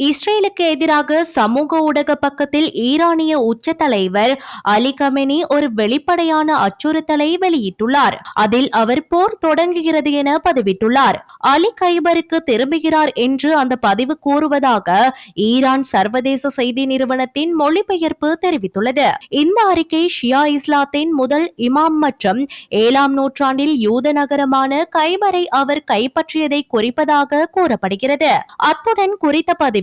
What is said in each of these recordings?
இஸ்ரேலுக்கு எதிராக சமூக ஊடக பக்கத்தில் ஈரானிய உச்ச தலைவர் அலி கமெனி ஒரு வெளிப்படையான அச்சுறுத்தலை வெளியிட்டுள்ளார். அதில் அவர் போர் தொடங்குகிறது என பதிவிட்டுள்ளார். அலி கைபருக்கு திரும்புகிறார் என்று அந்த பதிவு கூறுவதாக ஈரான் சர்வதேச செய்தி நிறுவனத்தின் மொழிபெயர்ப்பு தெரிவித்துள்ளது. இந்த அறிக்கை ஷியா இஸ்லாத்தின் முதல் இமாம் மற்றும் ஏழாம் நூற்றாண்டில் யூத நகரமான கைபரை அவர் கைப்பற்றியதை குறிப்பதாக கூறப்படுகிறது. அத்துடன் குறித்த பதிவு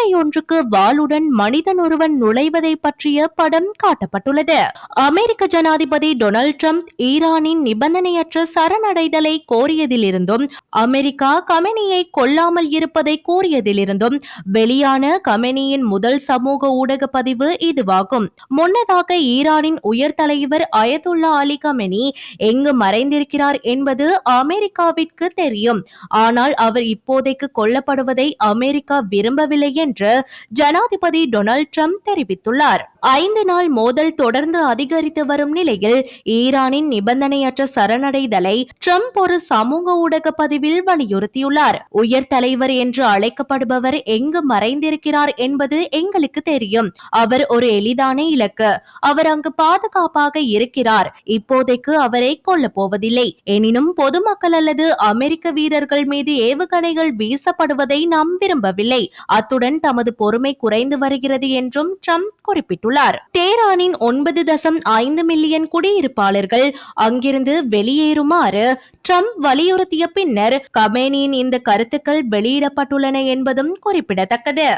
கோட்டை ஒன்றுக்கு வாளுடன் மனிதன் ஒருவன் நுழைவதை பற்றிய படம் காட்டப்பட்டுள்ளது. அமெரிக்க ஜனாதிபதி டொனால்ட் ட்ரம்ப் ஈரானின் நிபந்தனையற்ற சரணடைதலை கோரியதிலிருந்தும் அமெரிக்கா கமெனியை கொல்லாமல் இருப்பதை கூறியதிலிருந்தும் வெளியான கமெனியின் முதல் சமூக ஊடக பதிவு இதுவாகும். முன்னதாக ஈரானின் உயர் தலைவர் அயதுல்லா அலி கமெனி எங்கு மறைந்திருக்கிறார் என்பது அமெரிக்காவிற்கு தெரியும். ஆனால் அவர் இப்போதைக்கு கொல்லப்படுவதை அமெரிக்கா விரும்பவில்லை என்று ஜனாதிபதி டொனால்ட் ட்ரம்ப் தெரிவித்துள்ளார். ஐந்து நாள் மோதல் தொடர்ந்து அதிகரித்து வரும் நிலையில் ஈரானின் நிபந்தனையற்ற சரணடைதலை ட்ரம்ப் ஒரு சமூக ஊடக பதிவில் வலியுறுத்தியுள்ளார். உயர் தலைவர் என்று அழைக்கப்படுபவர் எங்கு மறைந்திருக்கிறார் என்பது எங்களுக்கு தெரியும். அவர் ஒரு எளிதான இலக்கு. அவர் அங்கு பாதுகாப்பாக இருக்கிறார். இப்போதைக்கு அவரை கொல்லப் போவதில்லை. எனினும் பொதுமக்கள் அல்லது அமெரிக்க வீரர்கள் மீது ஏவுகணைகள் வீசப்படுவதை நாம் விரும்பவில்லை. அத்துடன் தமது பொறுமை குறைந்து வருகிறது என்றும் ட்ரம்ப் குறிப்பிட்டுள்ளார். தேரானின் ஒன்பது தசம் ஐந்து மில்லியன் குடியிருப்பாளர்கள் அங்கிருந்து வெளியேறுமாறு ட்ரம்ப் வலியுறுத்திய பின்னர் கமேனியின் இந்த கருத்துக்கள் வெளியிடப்பட்டுள்ளன என்பதும் குறிப்பிடத்தக்கது.